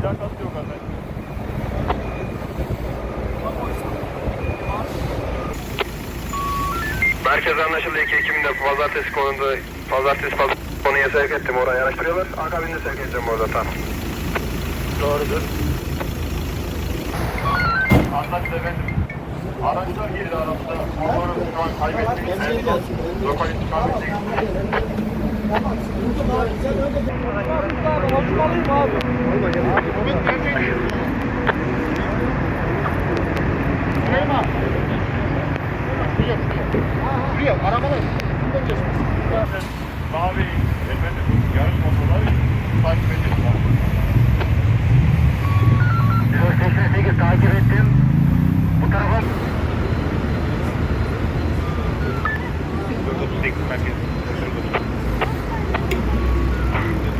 Plakası yok zaten. Merkez anlaşıldı 2 Ekim'de pazartesi konuda pazartesi pazar konuya sevk ettim oraya araştırıyorlar. Akabinde sevk edeceğim orada tam. Doğrudur. Anlaşıldı efendim. Araçlar girdi aramızda. Onları şu an kaybettik. Lokal intikam ettik. Buraya arabalar. Mavi, efendim, yarış motorları takip ediyorlar. 488 takip ettim. Bu tarafa... 438 merkez.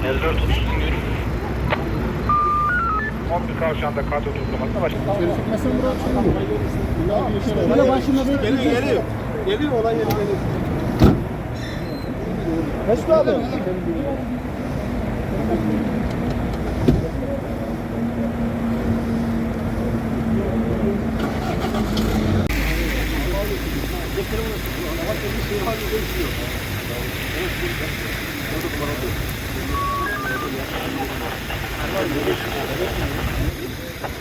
438. 11 kavşağında kadro uygulamasına başladı. Gitmesen buraya çıkmıyor. Bina bir işe Böyle başında böyle Beni geliyor. Geliyor olay yeri geliyor. Mesut abi. Thank you. よろしくお願いします。